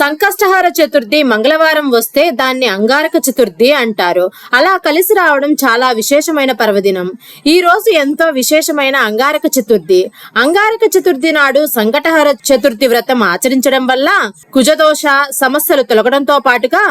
సంకష్టహార చతుర్థి మంగళవారం వస్తే దాన్ని అంగారక చతుర్థి అంటారు. అలా కలిసి రావడం చాలా విశేషమైన పర్వదినం. ఈ రోజు ఎంతో విశేషమైన అంగారక చతుర్థి. అంగారక చతుర్థి నాడు సంకటహార చతుర్థి వ్రతం ఆచరించడం వల్ల కుజదోష సమస్యలు తొలగడంతో పాటుగా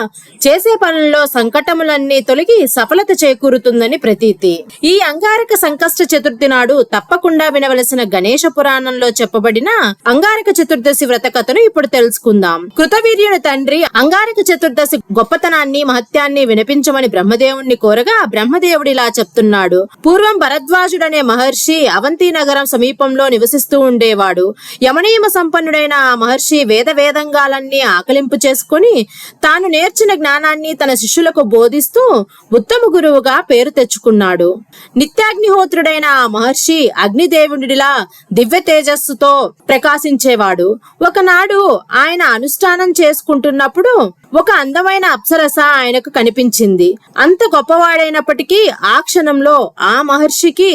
చేసే పనుల్లో సంకటములన్నీ తొలగి సఫలత చేకూరుతుందని ప్రతీతి. ఈ అంగారక సంకష్ట చతుర్థి నాడు తప్పకుండా వినవలసిన గణేష పురాణంలో చెప్పబడిన అంగారక చతుర్దశి వ్రత కథను ఇప్పుడు తెలుసుకుందాం. కృతవీర్యుని తండ్రి అంగారక చతుర్దశి గొప్పతనాన్ని మహత్యాన్ని వినిపించమని బ్రహ్మదేవుణ్ణి కోరగా బ్రహ్మదేవుడు ఇలా చెప్తున్నాడు. పూర్వం భరద్వాజుడనే మహర్షి అవంతి నగరం సమీపంలో నివసిస్తూ ఉండేవాడు. యమనీయమ సంపన్నుడైన ఆ మహర్షి వేద వేదంగాలన్నీ ఆకలింపు చేసుకుని తాను నేర్చిన జ్ఞానాన్ని తన శిష్యులకు బోధిస్తూ ఉత్తమ గురువుగా పేరు తెచ్చుకున్నాడు. నిత్యాగ్నిహోత్రుడైన ఆ మహర్షి అగ్నిదేవుడిలా దివ్య తేజస్సుతో ప్రకాశించేవాడు. ఒకనాడు ఆయన అనుష్ఠాన చేసుకుంటున్నప్పుడు ఒక అందమైన అప్సరస ఆయనకు కనిపించింది. అంత గొప్పవాడైనప్పటికీ ఆ క్షణంలో ఆ మహర్షికి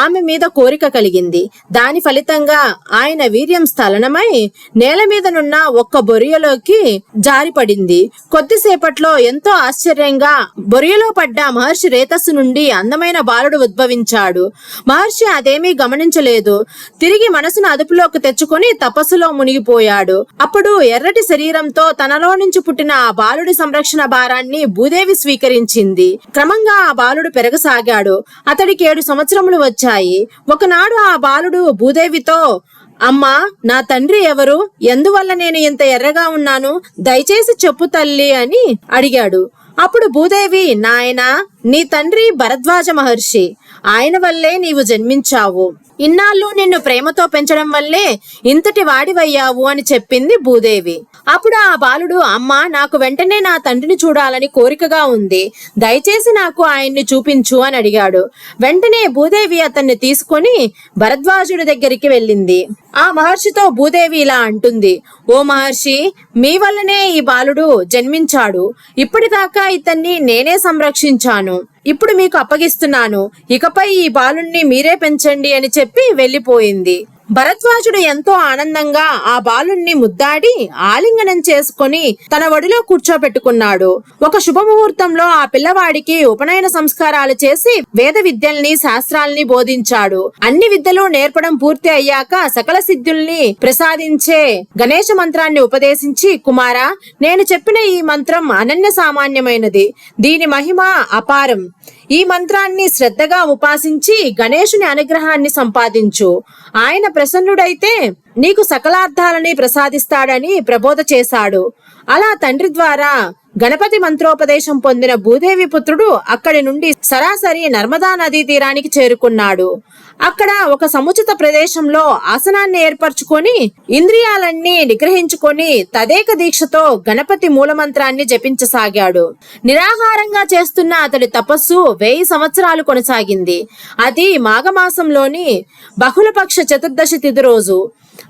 ఆమె మీద కోరిక కలిగింది. దాని ఫలితంగా ఆయన వీర్యం స్థలనమై నేల మీదనున్న ఒక్క బొరియలోకి జారిపడింది. కొద్దిసేపట్లో ఎంతో ఆశ్చర్యంగా బొరియలో పడ్డ మహర్షి రేతస్సు నుండి అందమైన బాలుడు ఉద్భవించాడు. మహర్షి అదేమీ గమనించలేదు. తిరిగి మనసును అదుపులోకి తెచ్చుకొని తపస్సులో మునిగిపోయాడు. అప్పుడు ఎర్రటి శరీరంతో తనలో నుంచి పుట్టిన ఆ బాలుడి సంరక్షణ భారాన్ని భూదేవి స్వీకరించింది. క్రమంగా ఆ బాలుడు పెరగసాగాడు. అతడికి ఏడు సంవత్సరములు వచ్చాయి. ఒకనాడు ఆ బాలుడు భూదేవితో అమ్మా నా తండ్రి ఎవరు? ఎందువల్ల నేను ఇంత ఎర్రగా ఉన్నాను? దయచేసి చెప్పు తల్లి అని అడిగాడు. అప్పుడు భూదేవి నాయనా నీ తండ్రి భరద్వాజ మహర్షి. ఆయన వల్లే నీవు జన్మించావు. ఇన్నాళ్ళు నిన్ను ప్రేమతో పెంచడం వల్లే ఇంతటి వాడివయ్యావు అని చెప్పింది భూదేవి. అప్పుడు ఆ బాలుడు అమ్మ నాకు వెంటనే నా తండ్రిని చూడాలని కోరికగా ఉంది. దయచేసి నాకు ఆయన్ని చూపించు అని అడిగాడు. వెంటనే భూదేవి అతన్ని తీసుకొని భరద్వాజుడి దగ్గరికి వెళ్ళింది. ఆ మహర్షితో భూదేవి ఇలా అంటుంది ఓ మహర్షి మీ వల్లనే ఈ బాలుడు జన్మించాడు. ఇప్పటిదాకా ఇతన్ని నేనే సంరక్షించాను. ఇప్పుడు మీకు అప్పగిస్తున్నాను. ఇకపై ఈ బాలుణ్ణి మీరే పెంచండి అని చెప్పి వెళ్ళిపోయింది. భరద్వాజుడు ఎంతో ఆనందంగా ఆ బాలుణ్ణి ముద్దాడి ఆలింగనం చేసుకొని తన ఒడిలో కూర్చోబెట్టుకున్నాడు ఒక శుభముహూర్తంలో ఆ పిల్లవాడికి ఉపనయన సంస్కారాలు చేసి వేద విద్యల్ని శాస్త్రాల్ని బోధించాడు. అన్ని విద్యలు నేర్పడం పూర్తి అయ్యాక సకల సిద్ధుల్ని ప్రసాదించే గణేష మంత్రాన్ని ఉపదేశించి కుమారా నేను చెప్పిన ఈ మంత్రం అనన్య సామాన్యమైనది. దీని మహిమ అపారం. ఈ మంత్రాన్ని శ్రద్ధగా ఉపాసించి గణేశుని అనుగ్రహాన్ని సంపాదించు. ఆయన ప్రసన్నుడైతే నీకు సకలార్థాలని ప్రసాదిస్తాడని ప్రబోధ చేశాడు. అలా తండ్రి ద్వారా గణపతి మంత్రోపదేశం పొందిన భూదేవి పుత్రుడు అక్కడి నుండి సరాసరి నర్మదా నదీ తీరానికి చేరుకున్నాడు. అక్కడ ఒక సముచిత ప్రదేశంలో ఆసనాన్ని ఏర్పరచుకొని ఇంద్రియాలన్నీ నిగ్రహించుకొని తదేక దీక్షతో గణపతి మూలమంత్రాన్ని జపించసాగాడు. నిరాహారంగా చేస్తున్న అతడి తపస్సు వెయ్యి సంవత్సరాలు కొనసాగింది. అది మాఘమాసంలోని బహుళపక్ష చతుర్దశి తిథి రోజు.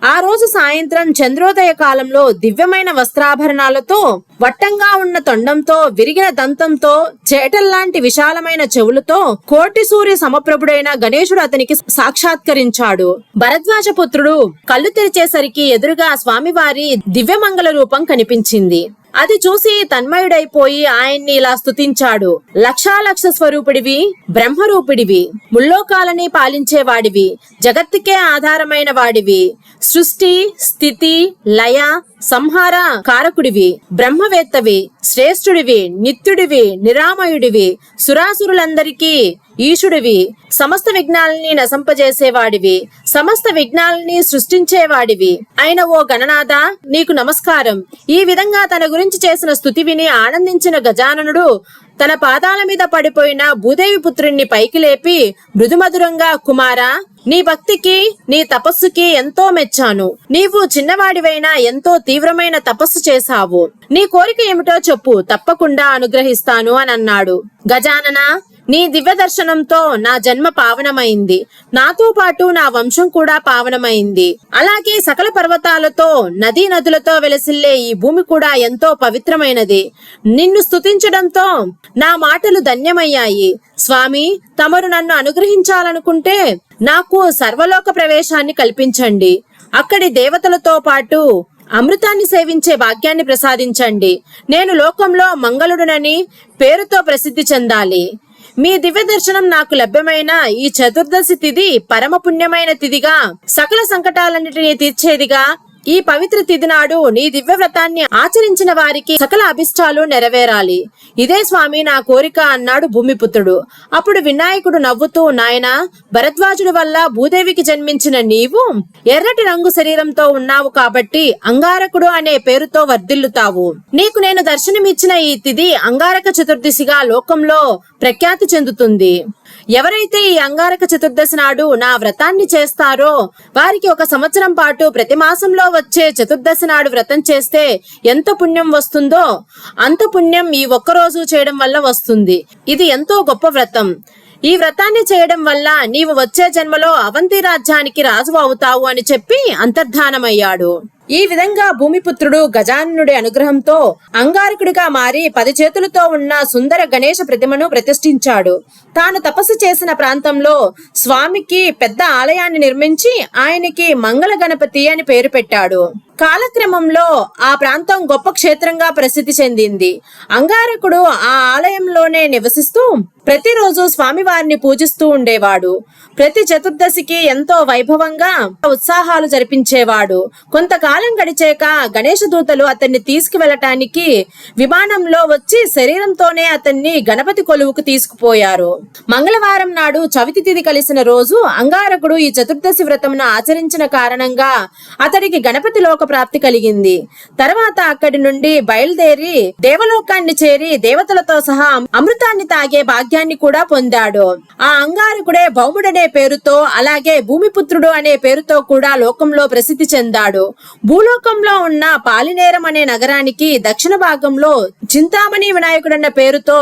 ఆ రోజు సాయంత్రం చంద్రోదయ కాలంలో దివ్యమైన వస్త్రాభరణాలతో వట్టంగా ఉన్న తొండంతో విరిగిన దంతంతో చేటల్లాంటి విశాలమైన చెవులతో కోటి సూర్య సమప్రభుడైన గణేశుడు అతనికి సాక్షాత్కరించాడు. భరద్వాజ పుత్రుడు కళ్ళు తెరిచేసరికి ఎదురుగా స్వామివారి దివ్యమంగళ రూపం కనిపించింది. అది చూసి తన్మయుడైపోయి ఆయన్ని ఇలా స్తుతించాడు. లక్షాలక్ష స్వరూపుడివి బ్రహ్మరూపిడివి ముల్లోకాలని పాలించేవాడివి జగత్తుకే ఆధారమైన వాడివి. సృష్టి స్థితి లయ సంహార కారకుడివి బ్రహ్మవేత్తవి శ్రేష్ఠుడివి నిత్యుడివి నిరామయుడివి సురాసురులందరికీ ఈశుడివి సమస్త విఘ్నాలని నశంపజేసేవాడివి సమస్త విఘ్నాలని సృష్టించేవాడివి. అయిన ఓ గణనాథ నీకు నమస్కారం. ఈ విధంగా తన గురించి చేసిన స్థుతి విని ఆనందించిన గజాననుడు తన పాదాల మీద పడిపోయిన భూదేవి పుత్రుణ్ణి పైకి లేపి మృదుమధురంగా కుమారా నీ భక్తికి నీ తపస్సుకి ఎంతో మెచ్చాను. నీవు చిన్నవాడివైనా ఎంతో తీవ్రమైన తపస్సు చేశావు. నీ కోరిక ఏమిటో చెప్పు తప్పకుండా అనుగ్రహిస్తాను అని అన్నాడు. గజానన నీ దివ్య దర్శనంతో నా జన్మ పావనమైంది. నాతో పాటు నా వంశం కూడా పావనమైంది. అలాగే సకల పర్వతాలతో నదీ నదులతో వెలసిల్లే ఈ భూమి కూడా ఎంతో పవిత్రమైనది. నిన్ను స్తుతించడంతో నా మాటలు ధన్యమయ్యాయి. స్వామి తమరు నన్ను అనుగ్రహించాలనుకుంటే నాకు సర్వలోక ప్రవేశాన్ని కల్పించండి. అక్కడి దేవతలతో పాటు అమృతాన్ని సేవించే భాగ్యాన్ని ప్రసాదించండి. నేను లోకంలో మంగళుడునని పేరుతో ప్రసిద్ధి చెందాలి. మీ దివ్య దర్శనం నాకు లభ్యమైన ఈ చతుర్దశి తిథి పరమ పుణ్యమైన తిథిగా సకల సంకటాలన్నిటినీ తీర్చేదిగా ఈ పవిత్ర తిథి నాడు నీ దివ్య వ్రతాన్ని ఆచరించిన వారికి సకల అభిష్టాలు నెరవేరాలి. ఇదే స్వామి నా కోరిక అన్నాడు భూమిపుత్రుడు. అప్పుడు వినాయకుడు నవ్వుతూ నాయన భరద్వాజుడి వల్ల భూదేవికి జన్మించిన నీవు ఎర్రటి రంగు శరీరంతో ఉన్నావు కాబట్టి అంగారకుడు అనే పేరుతో వర్ధిల్లుతావు. నీకు నేను దర్శనమిచ్చిన ఈ తిథి అంగారక చతుర్దశిగా లోకంలో ప్రఖ్యాతి చెందుతుంది. ఎవరైతే ఈ అంగారక చతుర్దశి నాడు నా వ్రతాన్ని చేస్తారో వారికి ఒక సంవత్సరం పాటు ప్రతి మాసంలో వచ్చే చతుర్దశి నాడు వ్రతం చేస్తే ఎంత పుణ్యం వస్తుందో అంత పుణ్యం ఈ ఒక్క రోజు చేయడం వల్ల వస్తుంది. ఇది ఎంతో గొప్ప వ్రతం. ఈ వ్రతాన్ని చేయడం వల్ల నీవు వచ్చే జన్మలో అవంతి రాజ్యానికి రాజు అవుతావు అని చెప్పి అంతర్ధానమయ్యాడు. ఈ విధంగా భూమిపుత్రుడు గజానుడి అనుగ్రహంతో అంగారకుడిగా మారి పది చేతులతో ఉన్న సుందర గణేశ ప్రతిమను ప్రతిష్ఠించాడు. తాను తపస్సు చేసిన ప్రాంతంలో స్వామికి పెద్ద ఆలయాన్ని నిర్మించి ఆయనకి మంగళ గణపతి అని పేరు పెట్టాడు. కాలక్రమంలో ఆ ప్రాంతం గొప్ప క్షేత్రంగా ప్రసిద్ధి చెందింది. అంగారకుడు ఆ ఆలయంలోనే నివసిస్తూ ప్రతిరోజు స్వామివారిని పూజిస్తూ ఉండేవాడు. ప్రతి చతుర్దశికి ఎంతో వైభవంగా ఉత్సాహాలు జరిపించేవాడు. కొంతకాలం గడిచాక గణేష దూతలు అతన్ని తీసుకువెళ్ళటానికి విమానంలో వచ్చి శరీరంతోనే అతన్ని గణపతి కొలువుకు తీసుకుపోయారు. మంగళవారం నాడు చవితి తిథి కలిసిన రోజు అంగారకుడు ఈ చతుర్దశి వ్రతమును ఆచరించిన కారణంగా అతడికి గణపతి లోక ప్రాప్తి కలిగింది. తర్వాత అక్కడి నుండి బయలుదేరి దేవలోకాన్ని చేరి దేవతలతో సహా అమృతాన్ని తాగే భాగ్యాన్ని కూడా పొందాడు. ఆ అంగారకుడే భౌముడనే పేరుతో అలాగే భూమిపుత్రుడు అనే పేరుతో కూడా లోకంలో ప్రసిద్ధి చెందాడు. భూలోకంలో ఉన్న పాలినేరం అనే నగరానికి దక్షిణ భాగంలో చింతామణి వినాయకుడన్న పేరుతో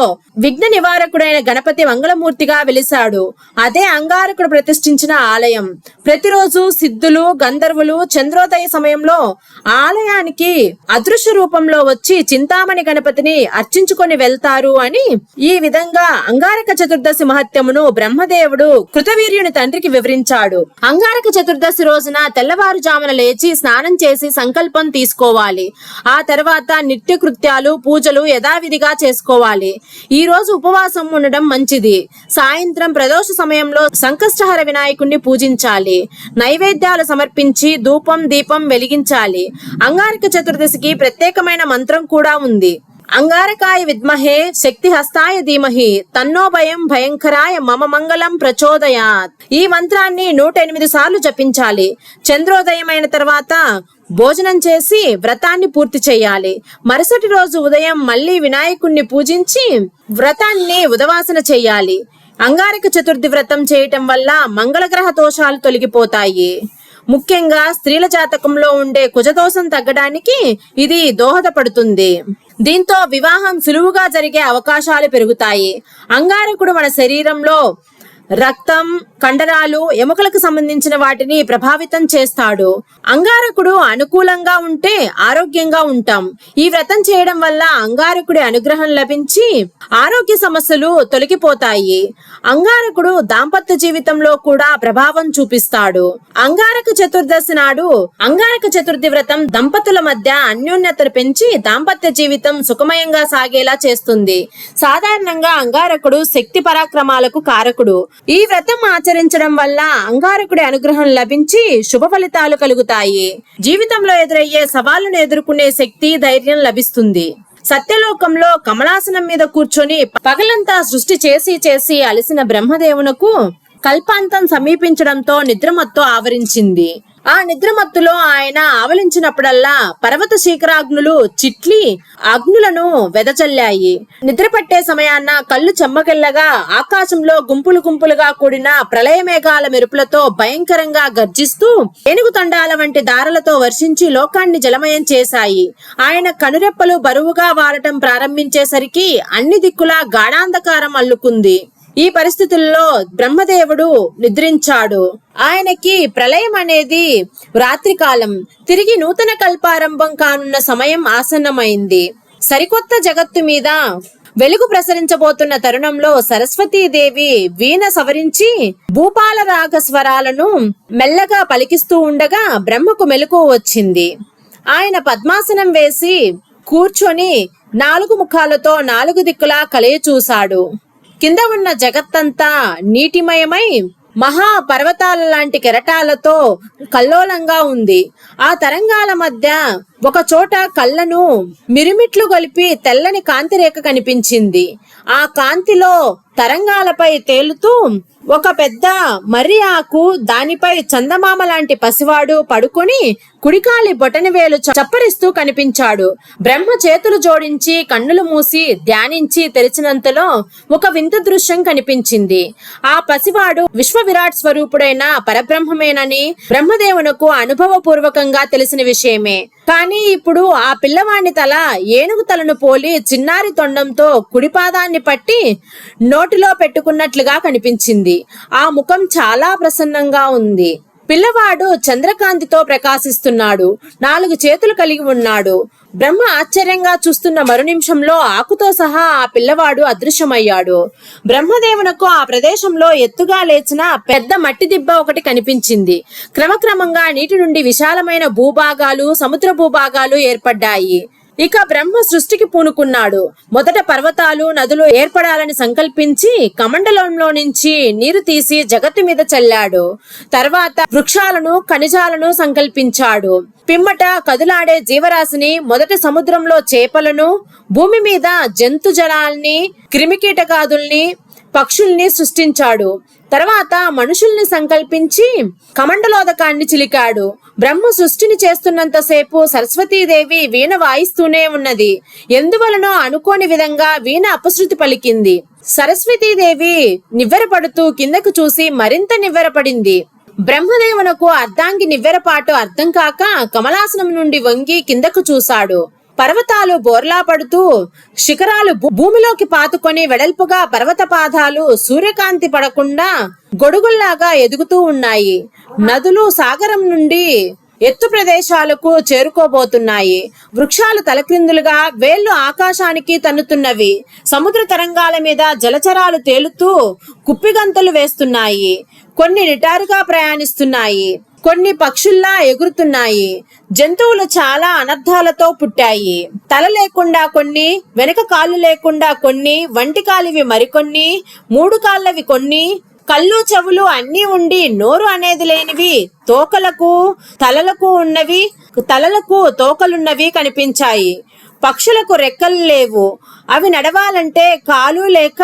విఘ్న నివారకుడైన గణపతి మంగళమూర్తిగా వెలిశాడు. అదే అంగారకుడు ప్రతిష్ఠించిన ఆలయం. ప్రతిరోజు సిద్ధులు గంధర్వులు చంద్రోదయ సమయంలో ఆలయానికి అదృశ్య రూపంలో వచ్చి చింతామణి గణపతిని అర్చించుకొని వెళ్తారు అని ఈ విధంగా అంగారక చతుర్దశి మహత్యమును బ్రహ్మదేవుడు కృతవీర్యుని తండ్రికి వివరించాడు. అంగారక చతుర్దశి రోజున తెల్లవారుజామున లేచి స్నానం చేసి సంకల్పం తీసుకోవాలి. ఆ తర్వాత నిత్య కృత్యాలు పూజలు యథావిధిగా చేసుకోవాలి. ఈ రోజు ఉపవాసం ఉండడం మంచిది. సాయంత్రం ప్రదోష సమయంలో సంకష్టహర వినాయకుణ్ణి పూజించాలి. నైవేద్యాలు సమర్పించి ధూపం దీపం వెలిగించాలి. అంగారక చతుర్దశికి ప్రత్యేకమైన మంత్రం కూడా ఉంది. అంగారకాయ విద్మహే శక్తి హస్తాయ ధీమహి తన్నో భయం భయంకరాయ మమ మంగళం ప్రచోదయాత్. ఈ మంత్రాన్ని నూట ఎనిమిది సార్లు జపించాలి. చంద్రోదయమైన తర్వాత భోజనం చేసి వ్రతాన్ని పూర్తి చేయాలి. మరుసటి రోజు ఉదయం మళ్ళీ వినాయకుణ్ణి పూజించి వ్రతాన్ని ఉదవాసన చేయాలి. అంగారక చతుర్థి వ్రతం చేయటం వల్ల మంగళగ్రహ దోషాలు తొలగిపోతాయి. ముఖ్యంగా స్త్రీల జాతకంలో ఉండే కుజదోషం తగ్గడానికి ఇది దోహదపడుతుంది. దీంతో వివాహం సులువుగా జరిగే అవకాశాలు పెరుగుతాయి. అంగారకుడు మన శరీరంలో రక్తం కండరాలు ఎముకలకు సంబంధించిన వాటిని ప్రభావితం చేస్తాడు. అంగారకుడు అనుకూలంగా ఉంటే ఆరోగ్యంగా ఉంటాం. ఈ వ్రతం చేయడం వల్ల అంగారకుడి అనుగ్రహం లభించి ఆరోగ్య సమస్యలు తొలగిపోతాయి. అంగారకుడు దాంపత్య జీవితంలో కూడా ప్రభావం చూపిస్తాడు. అంగారక చతుర్దశి నాడు అంగారక చతుర్థి వ్రతం దంపతుల మధ్య అన్యోన్యతను పెంచి దాంపత్య జీవితం సుఖమయంగా సాగేలా చేస్తుంది. సాధారణంగా అంగారకుడు శక్తి పరాక్రమాలకు కారకుడు. ఈ వ్రతం ఆచరించడం వల్ల అంగారకుడి అనుగ్రహం లభించి శుభ ఫలితాలు కలుగుతాయి. జీవితంలో ఎదురయ్యే సవాళ్ళను ఎదుర్కొనే శక్తి ధైర్యం లభిస్తుంది. సత్యలోకంలో కమలాసనం మీద కూర్చొని పగలంతా సృష్టి చేసి చేసి అలసిన బ్రహ్మదేవునకు కల్పాంతం సమీపించడంతో నిద్రమత్తు ఆవరించింది. ఆ నిద్రమత్తులో ఆయన ఆవలించినప్పుడల్లా పర్వత శీకరాగ్నులు చిట్లి అగ్నులను వెదజల్లాయి. నిద్రపట్టే సమయాన్న కళ్ళు చెమ్మకెళ్ళగా ఆకాశంలో గుంపులు గుంపులుగా కూడిన ప్రళయ మేఘాల మెరుపులతో భయంకరంగా గర్జిస్తూ ఏనుగు తండాల వంటి దారలతో వర్షించి లోకాన్ని జలమయం చేశాయి. ఆయన కనురెప్పలు బరువుగా వారటం ప్రారంభించేసరికి అన్ని దిక్కులా గాఢాంధకారం అల్లుకుంది. ఈ పరిస్థితుల్లో బ్రహ్మదేవుడు నిద్రించాడు. ఆయనకి ప్రళయం అనేది రాత్రికాలం తిరిగి నూతన కల్పారంభం కానున్న సమయం ఆసన్నమైంది. సరికొత్త జగత్తు మీద వెలుగు ప్రసరించబోతున్న తరుణంలో సరస్వతీదేవి వీణ సవరించి భూపాల రాగ స్వరాలను మెల్లగా పలికిస్తూ ఉండగా బ్రహ్మకు మెలకు వచ్చింది. ఆయన పద్మాసనం వేసి కూర్చొని నాలుగు ముఖాలతో నాలుగు దిక్కులా కలయ చూశాడు. కింద ఉన్న జగత్తంతా నీటిమయమై మహా పర్వతాల లాంటి కెరటాలతో కల్లోలంగా ఉంది. ఆ తరంగాల మధ్య ఒక చోట కళ్ళను మిరుమిట్లు గొలిపి తెల్లని కాంతి రేఖ కనిపించింది. ఆ కాంతిలో తరంగాలపై తేలుతూ ఒక పెద్ద మర్రి ఆకు దానిపై చందమామ లాంటి పసివాడు పడుకొని కుడికాలి బొటనవేలు చప్పరిస్తూ కనిపించాడు. బ్రహ్మ చేతులు జోడించి కన్నులు మూసి ధ్యానించి తెరిచినంతలో ఒక వింత దృశ్యం కనిపించింది. ఆ పసివాడు విశ్వ విరాట్ స్వరూపుడైన పరబ్రహ్మమేనని బ్రహ్మదేవునకు అనుభవపూర్వకంగా తెలిసిన విషయమే. కానీ ఇప్పుడు ఆ పిల్లవాణ్ణి తల ఏనుగు తలను పోలి చిన్నారి తొండంతో కుడిపాదాన్ని పట్టి నోటిలో పెట్టుకున్నట్లుగా కనిపించింది. ఆ ముఖం చాలా ప్రసన్నంగా ఉంది. పిల్లవాడు చంద్రకాంతితో ప్రకాశిస్తున్నాడు. నాలుగు చేతులు కలిగి ఉన్నాడు. బ్రహ్మ ఆశ్చర్యంగా చూస్తున్న మరు నిమిషంలో ఆకుతో సహా ఆ పిల్లవాడు అదృశ్యమయ్యాడు. బ్రహ్మదేవునకు ఆ ప్రదేశంలో ఎత్తుగా లేచిన పెద్ద మట్టి దిబ్బ ఒకటి కనిపించింది. క్రమక్రమంగా నీటి నుండి విశాలమైన భూభాగాలు సముద్ర భూభాగాలు ఏర్పడ్డాయి. ఇక బ్రహ్మ సృష్టికి పూనుకున్నాడు. మొదట పర్వతాలు నదులు ఏర్పడాలని సంకల్పించి కమండలంలో నుంచి నీరు తీసి జగత్తు మీద చల్లాడు. తర్వాత వృక్షాలను ఖనిజాలను సంకల్పించాడు. పిమ్మట కదులాడే జీవరాశిని మొదట సముద్రంలో చేపలను భూమి మీద జంతు జలాల్ని క్రిమికీటకాదుల్ని పక్షుల్ని సృష్టించాడు. తర్వాత మనుషుల్ని సంకల్పించి కమండలోదకాన్ని చిలికాడు. బ్రహ్మ సృష్టిని చేస్తున్నంతసేపు సరస్వతీదేవి వీణ వాయిస్తూనే ఉన్నది. ఎందువలనో అనుకోని విధంగా వీణ అపశృతి పలికింది. సరస్వతీదేవి నివ్వెరపడుతూ కిందకు చూసి మరింత నివ్వెరపడింది. బ్రహ్మదేవునకు అర్ధాంగి నివ్వెరపాటు అర్థం కాక కమలాసనం నుండి వంగి కిందకు చూశాడు. పర్వతాలు బోర్లా పడుతూ శిఖరాలు భూ- భూమిలోకి పాతుకొని వెడల్పుగా పర్వత పాదాలు సూర్యకాంతి పడకుండా గొడుగుల్లాగా ఎదుగుతూ ఉన్నాయి. నదులు సాగరం నుండి ఎత్తు ప్రదేశాలకు చేరుకోబోతున్నాయి. వృక్షాలు తలక్రిందులుగా వేళ్ళు ఆకాశానికి తన్నుతున్నవి. సముద్ర తరంగాల మీద జలచరాలు తేలుతూ కుప్పిగంతలు వేస్తున్నాయి. కొన్ని నిటారుగా ప్రయాణిస్తున్నాయి. కొన్ని పక్షుల్లా ఎగురుతున్నాయి. జంతువులు చాలా అనర్థాలతో పుట్టాయి. తల లేకుండా కొన్ని వెనక కాళ్ళు లేకుండా కొన్ని వంటి కాలివి మరికొన్ని మూడు కాళ్ళవి కొన్ని కళ్ళు చెవులు అన్నీ ఉండి నోరు అనేది లేనివి తోకలకు తలలకు ఉన్నవి తలలకు తోకలున్నవి కనిపించాయి. పక్షులకు రెక్కలు లేవు. అవి నడవాలంటే కాలు లేక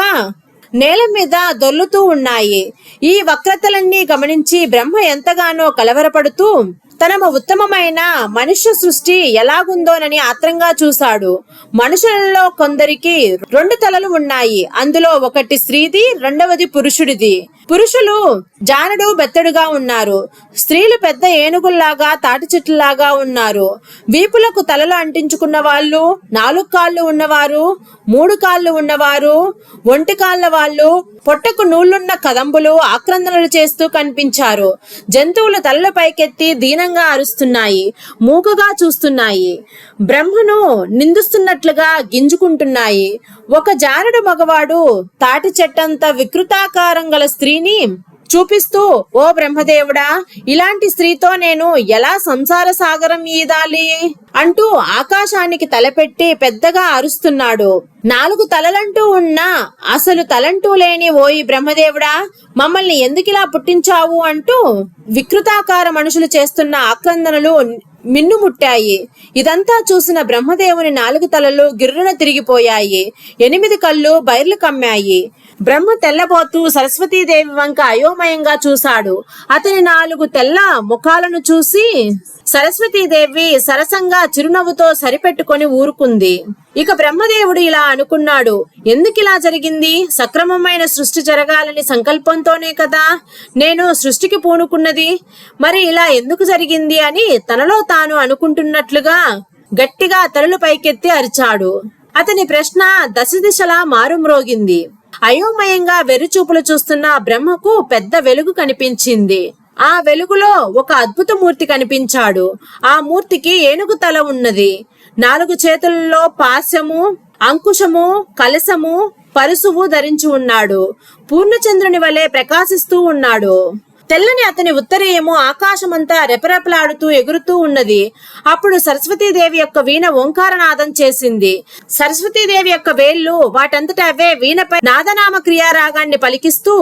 నేల మీద దొల్లుతూ ఉన్నాయి. ఈ వక్రతలన్నీ గమనించి బ్రహ్మ ఎంతగానో కలవరపడుతూ తన ఉత్తమమైన మనుష్య సృష్టి ఎలాగుందోనని ఆత్రంగా చూశాడు. మనుషులలో కొందరికి రెండు తలలు ఉన్నాయి. అందులో ఒకటి స్త్రీది రెండవది పురుషుడిది. పురుషులు జానడు బెత్తడుగా ఉన్నారు. స్త్రీలు పెద్ద ఏనుగుల్లాగా తాటి చెట్లులాగా ఉన్నారు. వీపులకు తలలు అంటించుకున్న వాళ్ళు నాలుగు కాళ్ళు ఉన్నవారు మూడు కాళ్ళు ఉన్నవారు ఒంటి కాళ్ళ వాళ్ళు పొట్టకు నూళ్ళున్న కదంబులు ఆక్రందనలు చేస్తూ కనిపించారు. జంతువులు తలలు పైకెత్తి దీనంగా అరుస్తున్నాయి మూకగా చూస్తున్నాయి. బ్రహ్మను నిందిస్తున్నట్లుగా గింజుకుంటున్నాయి. ఒక జారుడు మగవాడు తాటి చెట్టంత వికృతాకారం గల స్త్రీని చూపిస్తూ ఓ బ్రహ్మదేవుడా ఇలాంటి స్త్రీతో నేను ఎలా సంసార సాగరం ఈదాలి? అంటూ ఆకాశానికి తలపెట్టి పెద్దగా అరుస్తున్నాడు. నాలుగు తలలంటూ ఉన్నా అసలు తలంటూ లేని ఓయి బ్రహ్మదేవుడా మమ్మల్ని ఎందుకిలా పుట్టించావు అంటూ వికృతాకార మనుషులు చేస్తున్న ఆక్రందనలు మిన్నుముట్టాయి ఇదంతా చూసిన బ్రహ్మదేవుని నాలుగు తలలు గిర్రున తిరిగిపోయాయి. ఎనిమిది కళ్ళు బైర్లు కమ్మాయి. బ్రహ్మ తెల్లబోతూ సరస్వతీదేవి వంక అయోమయంగా చూశాడు. అతని నాలుగు తెల్ల ముఖాలను చూసి సరస్వతీదేవి సరసంగా చిరునవ్వుతో సరిపెట్టుకొని ఊరుకుంది. ఇక బ్రహ్మదేవుడు ఇలా అనుకున్నాడు. ఎందుకిలా జరిగింది? సక్రమమైన సృష్టి జరగాలని సంకల్పంతోనే కదా నేను సృష్టికి పూనుకున్నది. మరి ఇలా ఎందుకు జరిగింది అని తనలో తాను అనుకుంటున్నట్లుగా గట్టిగా తలలు పైకెత్తి అరిచాడు. అతని ప్రశ్న దశ దిశలా మారుమ్రోగింది. అయోమయంగా వెరుచూపులు చూస్తున్న బ్రహ్మకు పెద్ద వెలుగు కనిపించింది. ఆ వెలుగులో ఒక అద్భుత మూర్తి కనిపించాడు. ఆ మూర్తికి ఏనుగు తల ఉన్నది. నాలుగు చేతులలో పాశము అంకుశము కలసము పరుసువు ధరించి ఉన్నాడు. పూర్ణచంద్రుని వలె ప్రకాశిస్తూ ఉన్నాడు. తెల్లని అతని ఉత్తరీయము ఆకాశమంతా రెపరెపలాడుతూ ఎగురుతూ ఉన్నది. అప్పుడు సరస్వతీదేవి యొక్క వీణ ఓంకారనాదం చేసింది. సరస్వతీదేవి యొక్క వేళ్ళు వాటంతట అవే వీణపై నాదనామ క్రియా రాగాన్ని పలికిస్తూ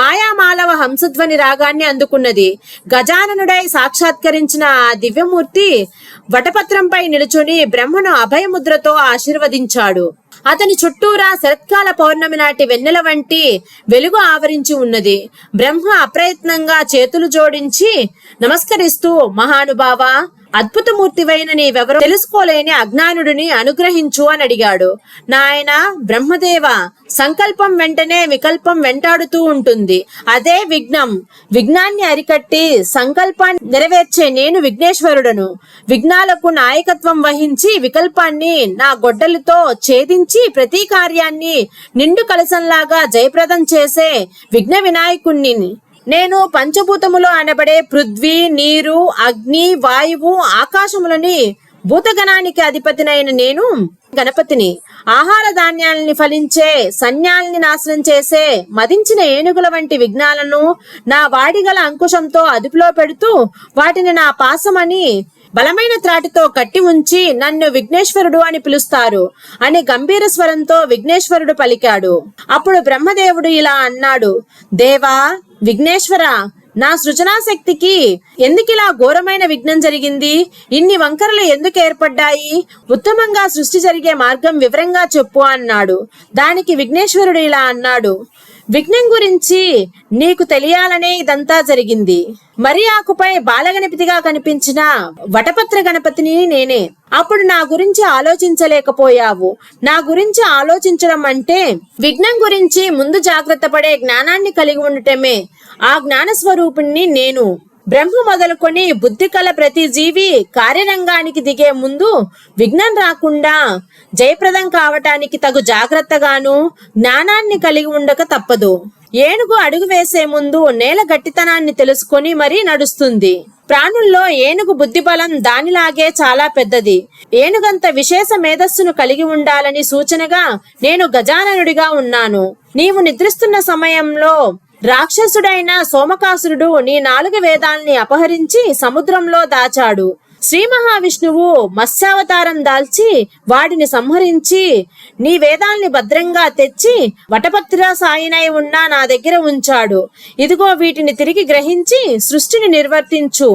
మాయామాలవ హంసధ్వని రాగాన్ని అందుకున్నది. గజాననుడై సాక్షాత్కరించిన ఆ దివ్యమూర్తి వటపత్రంపై నిలుచుని బ్రహ్మను అభయముద్రతో ఆశీర్వదించాడు. అతని చుట్టూరా శరత్కాల పౌర్ణమి నాటి వెన్నెల వంటి వెలుగు ఆవరించి ఉన్నది. బ్రహ్మ అప్రయత్నంగా చేతులు జోడించి నమస్కరిస్తూ మహానుభావ అద్భుతమూర్తివైన నీవెవరో తెలుసుకోలేని అజ్ఞానుడిని అనుగ్రహించు అని అడిగాడు. నాయన బ్రహ్మదేవ సంకల్పం వెంటనే వికల్పం వెంటాడుతూ ఉంటుంది. అదే విఘ్నం. విఘ్నాన్ని అరికట్టి సంకల్పాన్ని నెరవేర్చే నేను విఘ్నేశ్వరుడను. విఘ్నాలకు నాయకత్వం వహించి వికల్పాన్ని నా గొడ్డలతో ఛేదించి ప్రతి కార్యాన్ని నిండు కలసంలాగా జయప్రదం చేసే విఘ్న వినాయకుణ్ణి నేను పంచభూతములో అనబడే పృథ్వీ నీరు అగ్ని వాయువు ఆకాశములని భూతగణానికి అధిపతినైన నేను గణపతిని. ఆహార ధాన్యాలని ఫలించే సన్యాల్ని నాశనం చేసే మదించిన ఏనుగుల వంటి విఘ్నాలను నా వాడిగల అంకుశంతో అదుపులో పెడుతూ వాటిని నా పాసమని బలమైన త్రాటితో కట్టి ఉంచి నన్ను విఘ్నేశ్వరుడు అని పిలుస్తారు అని గంభీర స్వరంతో విఘ్నేశ్వరుడు పలికాడు. అప్పుడు బ్రహ్మదేవుడు ఇలా అన్నాడు దేవా విఘ్నేశ్వర నా సృజనా శక్తికి ఎందుకిలా ఘోరమైన విఘ్నం జరిగింది? ఇన్ని వంకరలు ఎందుకు ఏర్పడ్డాయి? ఉత్తమంగా సృష్టి జరిగే మార్గం వివరంగా చెప్పు అన్నాడు. దానికి విఘ్నేశ్వరుడు ఇలా అన్నాడు. విఘ్నం గురించి నీకు తెలియాలనే ఇదంతా జరిగింది. మరి ఆకుపై బాలగణపతిగా కనిపించిన వటపత్ర గణపతిని నేనే. అప్పుడు నా గురించి ఆలోచించలేకపోయావు. నా గురించి ఆలోచించడం అంటే విఘ్నం గురించి ముందు జాగ్రత్త పడే జ్ఞానాన్ని కలిగి ఉండటమే. ఆ జ్ఞాన స్వరూపిణ్ణి నేను. బ్రహ్మ మొదలుకొని బుద్ధి కల ప్రతి జీవి కార్యరంగానికి దిగే ముందు విఘ్నం రాకుండా జయప్రదం కావటానికి తగు జాగ్రత్తగాను జ్ఞానాన్ని కలిగి ఉండక తప్పదు. ఏనుగు అడుగు వేసే ముందు నేల గట్టితనాన్ని తెలుసుకొని మరీ నడుస్తుంది. ప్రాణుల్లో ఏనుగు బుద్ధిబలం దానిలాగే చాలా పెద్దది. ఏనుగంత విశేష మేధస్సును కలిగి ఉండాలని సూచనగా నేను గజాననుడిగా ఉన్నాను. నీవు నిద్రిస్తున్న సమయంలో రాక్షసుడైన సోమకాసురుడు నీ నాలుగు వేదాల్ని అపహరించి సముద్రంలో దాచాడు. శ్రీ మహావిష్ణువు మత్స్యావతారం దాల్చి వాడిని సంహరించి నీ వేదాల్ని భద్రంగా తెచ్చి వటపత్ర సాయినై ఉన్న నా దగ్గర ఉంచాడు. ఇదిగో వీటిని తిరిగి గ్రహించి సృష్టిని నిర్వర్తించు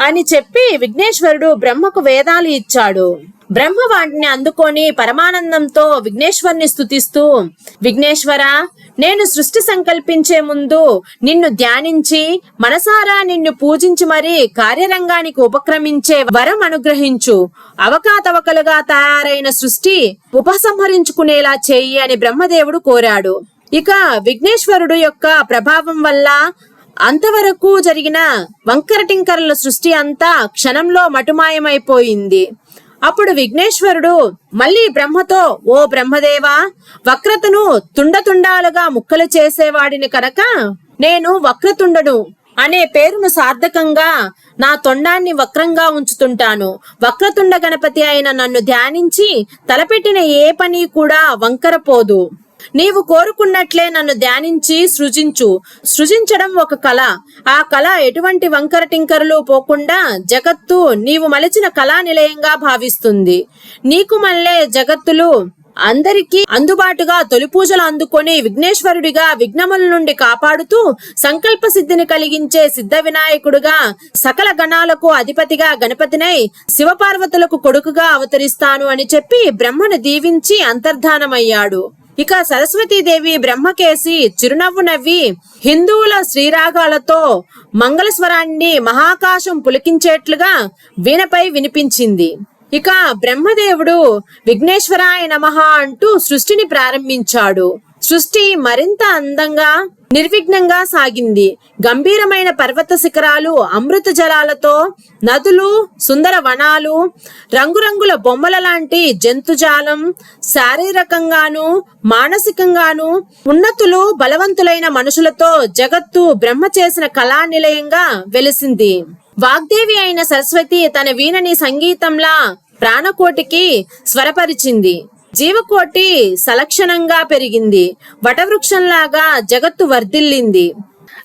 అని చెప్పి విఘ్నేశ్వరుడు బ్రహ్మకు వేదాలు ఇచ్చాడు. బ్రహ్మ వాటిని అందుకొని పరమానందంతో విఘ్నేశ్వరుని స్తుతిస్తూ విఘ్నేశ్వర నేను సృష్టి సంకల్పించే ముందు నిన్ను ధ్యానించి మనసారా నిన్ను పూజించి మరీ కార్యరంగానికి ఉపక్రమించే వరం అనుగ్రహించు. అవకాతవకలుగా తయారైన సృష్టి ఉపసంహరించుకునేలా చేయి అని బ్రహ్మదేవుడు కోరాడు. ఇక విఘ్నేశ్వరుడు యొక్క ప్రభావం వల్ల అంతవరకు జరిగిన వంకరటింకరల సృష్టి అంతా క్షణంలో మటుమాయమైపోయింది. అప్పుడు విఘ్నేశ్వరుడు మళ్ళీ బ్రహ్మతో ఓ బ్రహ్మదేవా వక్రతను తుండతుండాలుగా ముక్కలు చేసేవాడిని కనుక నేను వక్రతుండను అనే పేరును సార్థకంగా నా తొండాన్ని వక్రంగా ఉంచుతుంటాను. వక్రతుండ గణపతి అయిన నన్ను ధ్యానించి తలపెట్టిన ఏ పని కూడా వంకరపోదు. నీవు కోరుకున్నట్లే నన్ను ధ్యానించి సృజించు. సృజించడం ఒక కళ. ఆ కళ ఎటువంటి వంకర టింకరలు పోకుండా జగత్తు నీవు మలచిన కళా నిలయంగా భావిస్తుంది. నీకు మళ్ళే జగత్తులు అందరికీ అందుబాటుగా తొలి పూజలు అందుకొని విఘ్నేశ్వరుడిగా విఘ్నముల నుండి కాపాడుతూ సంకల్ప సిద్ధిని కలిగించే సిద్ధ వినాయకుడుగా సకల గణాలకు అధిపతిగా గణపతినై శివపార్వతులకు కొడుకుగా అవతరిస్తాను అని చెప్పి బ్రహ్మను దీవించి అంతర్ధానమయ్యాడు. ఇక సరస్వతీదేవి బ్రహ్మకేసి చిరునవ్వు నవ్వి హిందువుల శ్రీరాగాలతో మంగళస్వరాన్ని మహాకాశం పులికించేట్లుగా వీణపై వినిపించింది. ఇక బ్రహ్మదేవుడు విఘ్నేశ్వరాయ నమ అంటూ సృష్టిని ప్రారంభించాడు. సృష్టి మరింత అందంగా నిర్విఘ్నంగా సాగింది. గంభీరమైన పర్వత శిఖరాలు అమృత జలాలతో నదులు సుందర వనాలు రంగురంగుల బొమ్మల లాంటి జంతుజాలం శారీరకంగాను మానసికంగాను ఉన్నతులు బలవంతులైన మనుషులతో జగత్తు బ్రహ్మ చేసిన కళా నిలయంగా వెలిసింది. వాగ్దేవి అయిన సరస్వతి తన వీణని సంగీతంలా ప్రాణకోటికి స్వరపరిచింది. జీవకోటి సలక్షణంగా పెరిగింది. వటవృక్షంలాగా జగత్తు వర్ధిల్లింది.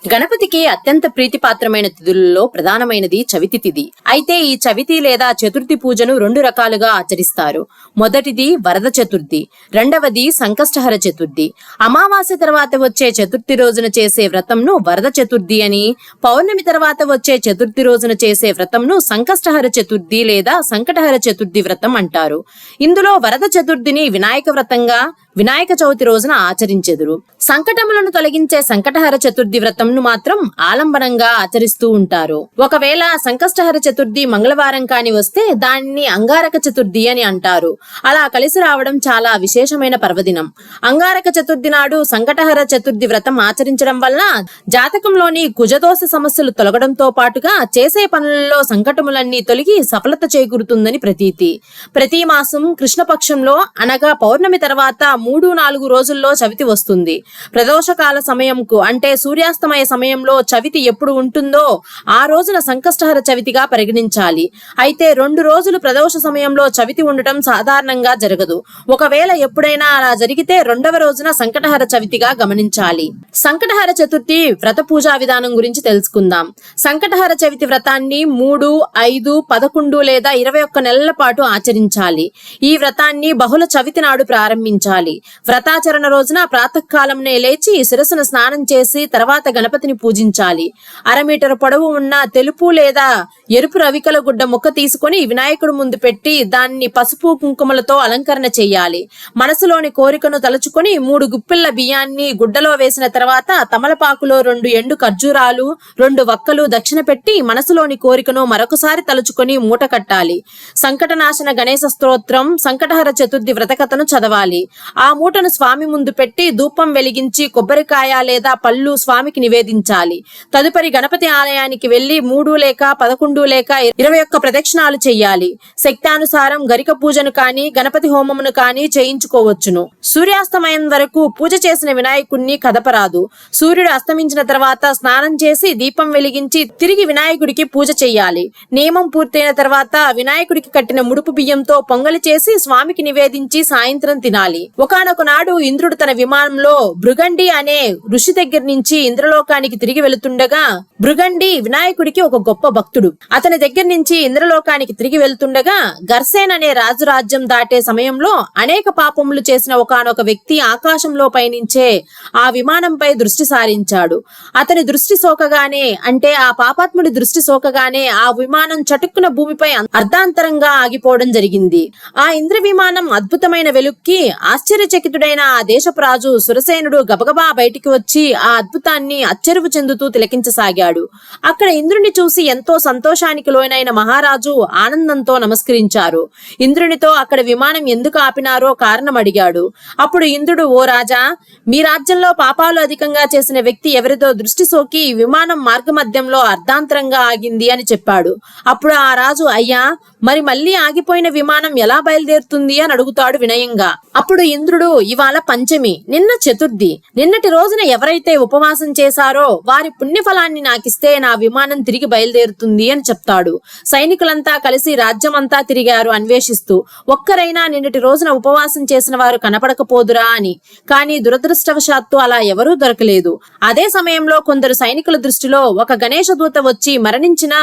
గణపతికి అత్యంత ప్రీతిపాత్రమైన తిథులలో ప్రధానమైనది చవితి తిథి. అయితే ఈ చవితి లేదా చతుర్థి పూజను రెండు రకాలుగా ఆచరిస్తారు. మొదటిది వరద చతుర్థి రెండవది సంకష్టహర చతుర్థి. అమావాస్య తర్వాత వచ్చే చతుర్థి రోజున చేసే వ్రతంను వరద చతుర్థి అని పౌర్ణమి తర్వాత వచ్చే చతుర్థి రోజున చేసే వ్రతంను సంకష్టహర చతుర్థి లేదా సంకటహర చతుర్థి వ్రతం అంటారు. ఇందులో వరద చతుర్థిని వినాయక వ్రతంగా వినాయక చవితి రోజున ఆచరించెదురు. సంకటములను తొలగించే సంకటహర చతుర్థి వ్రతంను మాత్రం ఆలంబనంగా ఆచరిస్తూ ఉంటారు. ఒకవేళ సంకష్టహర చతుర్థి మంగళవారం కాని వస్తే దానిని అంగారక చతుర్థి అని అంటారు. అలా కలిసి రావడం చాలా విశేషమైన పర్వదినం. అంగారక చతుర్థి నాడు సంకటహర చతుర్థి వ్రతం ఆచరించడం వల్ల జాతకంలోని కుజదోష సమస్యలు తొలగడంతో పాటుగా చేసే పనులలో సంకటములన్నీ తొలగి సఫలత చేకూరుతుందని ప్రతీతి. ప్రతి మాసం కృష్ణపక్షంలో అనగా పౌర్ణమి తర్వాత మూడు నాలుగు రోజుల్లో చవితి వస్తుంది. ప్రదోషకాల సమయంకు అంటే సూర్యాస్తమయ సమయంలో చవితి ఎప్పుడు ఉంటుందో ఆ రోజున సంకష్టహర చవితిగా పరిగణించాలి. అయితే రెండు రోజులు ప్రదోష సమయంలో చవితి ఉండటం సాధారణంగా జరగదు. ఒకవేళ ఎప్పుడైనా అలా జరిగితే రెండవ రోజున సంకటహర చవితిగా గమనించాలి. సంకటహర చతుర్థి వ్రత పూజా విధానం గురించి తెలుసుకుందాం. సంకటహర చవితి వ్రతాన్ని మూడు ఐదు పదకొండు లేదా ఇరవై ఒక్క నెలల పాటు ఆచరించాలి. ఈ వ్రతాన్ని బహుళ చవితి నాడు ప్రారంభించాలి. వ్రతాచరణ రోజున ప్రాతకాలంనే లేచి శిరస్సును స్నానం చేసి తర్వాత గణపతిని పూజించాలి. అర మీటర్ పొడవు ఉన్న తెలుపు లేదా ఎరుపు రవికల గుడ్డ ముక్క తీసుకొని వినాయకుడు ముందు పెట్టి దాన్ని పసుపు కుంకుమలతో అలంకరణ చేయాలి. మనసులోని కోరికను తలుచుకొని మూడు గుప్పిళ్ళ బియ్యాన్ని గుడ్డలో వేసిన తర్వాత తమలపాకులో రెండు ఎండు ఖర్జూరాలు రెండు వక్కలు దక్షిణ పెట్టి మనసులోని కోరికను మరొకసారి తలుచుకొని మూట కట్టాలి. సంకటనాశన గణేశ స్తోత్రం సంకటహర చతుర్థి వ్రతకథను చదవాలి. ఆ మూటను స్వామి ముందు పెట్టి ధూపం వెలిగించి కొబ్బరికాయ లేదా పళ్ళు స్వామికి నివేదించాలి. తదుపరి గణపతి ఆలయానికి వెళ్ళి మూడు లేక పదకొండు లేక ఇరవై ఒక్క ప్రదక్షిణాలు చెయ్యాలి. శక్తానుసారం గరిక పూజను కాని గణపతి హోమమును కాని చేయించుకోవచ్చును. సూర్యాస్తమయం వరకు పూజ చేసిన వినాయకుణ్ణి కదపరాదు. సూర్యుడు అస్తమించిన తర్వాత స్నానం చేసి దీపం వెలిగించి తిరిగి వినాయకుడికి పూజ చెయ్యాలి. నియమం పూర్తయిన తర్వాత వినాయకుడికి కట్టిన ముడుపు బియ్యంతో పొంగలి చేసి స్వామికి నివేదించి సాయంత్రం తినాలి. ఒకనొక నాడు ఇంద్రుడు తన విమానంలో భృగండి అనే ఋషి దగ్గర నుంచి ఇంద్రలోకానికి తిరిగి వెళుతుండగా భృగండి వినాయకుడికి ఒక గొప్ప భక్తుడు. అతని దగ్గర నుంచి ఇంద్రలోకానికి తిరిగి వెళ్తుండగా గర్సేన్ అనే రాజు రాజ్యం దాటే సమయంలో అనేక పాపములు చేసిన ఒకనొక వ్యక్తి ఆకాశంలో పయనించే ఆ విమానంపై దృష్టి సారించాడు. అతని దృష్టి సోకగానే అంటే ఆ పాపాత్ముడి దృష్టి సోకగానే ఆ విమానం చటుక్కున భూమిపై అర్ధాంతరంగా ఆగిపోవడం జరిగింది. ఆ ఇంద్ర విమానం అద్భుతమైన వెలుక్కి ఆశ్చర్యచకితుడైన ఆ దేశపు రాజు సురసేనుడు గబగబా బయటికి వచ్చి ఆ అద్భుతాన్ని అచ్చరువు చెందుతూ తిలకించసాగాడు. అక్కడ ఇంద్రుని చూసి ఎంతో సంతోషానికి లోనైన మహారాజు ఆనందంతో నమస్కరించారు. ఇంద్రునితో అక్కడ విమానం ఎందుకు ఆపినారో కారణం అడిగాడు. అప్పుడు ఇంద్రుడు ఓ రాజా మీ రాజ్యంలో పాపాలు అధికంగా చేసిన వ్యక్తి ఎవరిదో దృష్టి సోకి విమానం మార్గమధ్యంలో అర్ధాంతరంగా ఆగింది అని చెప్పాడు. అప్పుడు ఆ రాజు అయ్యా మరి మళ్ళీ ఆగిపోయిన విమానం ఎలా బయలుదేరుతుంది అని అడుగుతాడు వినయంగా. అప్పుడు ఇంద్రుడు ఇవాళ పంచమి నిన్న చతుర్థి నిన్నటి రోజున ఎవరైతే ఉపవాసం చేశారో వారి పుణ్యఫలాన్ని నాకిస్తే నా విమానం తిరిగి బయలుదేరుతుంది అని చెప్తాడు. సైనికులంతా కలిసి రాజ్యమంతా తిరిగారు అన్వేషిస్తూ ఒక్కరైనా నిన్నటి రోజున ఉపవాసం చేసిన వారు కనపడకపోదురా అని. కానీ దురదృష్టవశాత్తు అలా ఎవరూ దొరకలేదు. అదే సమయంలో కొందరు సైనికుల దృష్టిలో ఒక గణేష దూత వచ్చి మరణించిన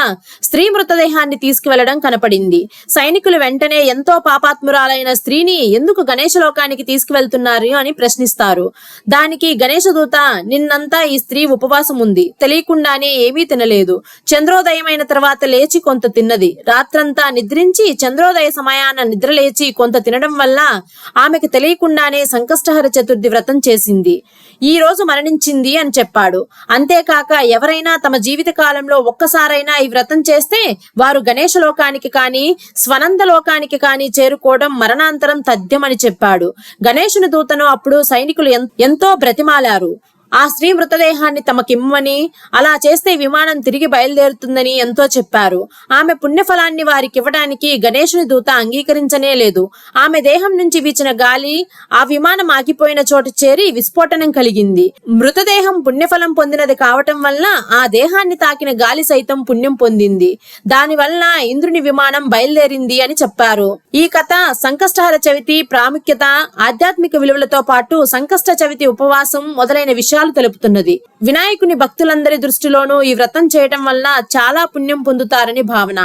స్త్రీ మృతదేహాన్ని తీసుకువెళ్ళడం కనపడింది. సైనికులు వెంటనే ఎంతో పాపాత్మురాలైన స్త్రీని ఎందుకు గణేష లోకానికి తీసుకువెళ్తున్నారు అని ప్రశ్నిస్తారు. దానికి గణేష దూత నిన్నంతా ఈ స్త్రీ ఉపవాసం ఉంది తెలియకుండానే ఏమీ తినలేదు. చంద్రోదయమైన తర్వాత లేచి కొంత తిన్నది. రాత్రంతా నిద్రించి చంద్రోదయ సమయాన నిద్రలేచి కొంత తినడం వల్ల ఆమెకు తెలియకుండానే సంకష్టహర చతుర్థి వ్రతం చేసింది. ఈ రోజు మరణించింది అని చెప్పాడు. అంతేకాక ఎవరైనా తమ జీవిత కాలంలో ఒక్కసారైనా ఈ వ్రతం చేస్తే వారు గణేష లోకానికి కాని స్వనంద లోకానికి కానీ చేరుకోవడం మరణాంతరం తథ్యమని చెప్పాడు. గణేశుని దూతను అప్పుడు సైనికులు ఎంతో బ్రతిమాలారు. ఆ స్త్రీ మృతదేహాన్ని తమకిమ్మని అలా చేస్తే విమానం తిరిగి బయలుదేరుతుందని ఎంతో చెప్పారు. ఆమె పుణ్యఫలాన్ని వారికి ఇవ్వడానికి గణేశుని దూత అంగీకరించనే లేదు. ఆమె దేహం నుంచి వీచిన గాలి ఆ విమానం ఆగిపోయిన చోట చేరి విస్ఫోటనం కలిగింది. మృతదేహం పుణ్యఫలం పొందినది కావటం వల్ల ఆ దేహాన్ని తాకిన గాలి సైతం పుణ్యం పొందింది. దానివల్ల ఇంద్రుని విమానం బయలుదేరింది అని చెప్పారు. ఈ కథ సంకష్టహర చవితి ప్రాముఖ్యత ఆధ్యాత్మిక విలువలతో పాటు సంకష్ట చవితి ఉపవాసం మొదలైన విషయాలు శాస్త్రాలు తెలుపుతున్నది. వినాయకుని భక్తులందరి దృష్టిలోనూ ఈ వ్రతం చేయటం వలన చాలా పుణ్యం పొందుతారని భావన.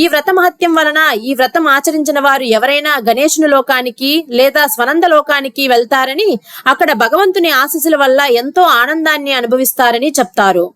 ఈ వ్రత మహత్యం వలన ఈ వ్రతం ఆచరించిన వారు ఎవరైనా గణేశుని లోకానికి లేదా స్వనంద లోకానికి వెళ్తారని అక్కడ భగవంతుని ఆశీస్సుల వల్ల ఎంతో ఆనందాన్ని అనుభవిస్తారని చెప్తారు.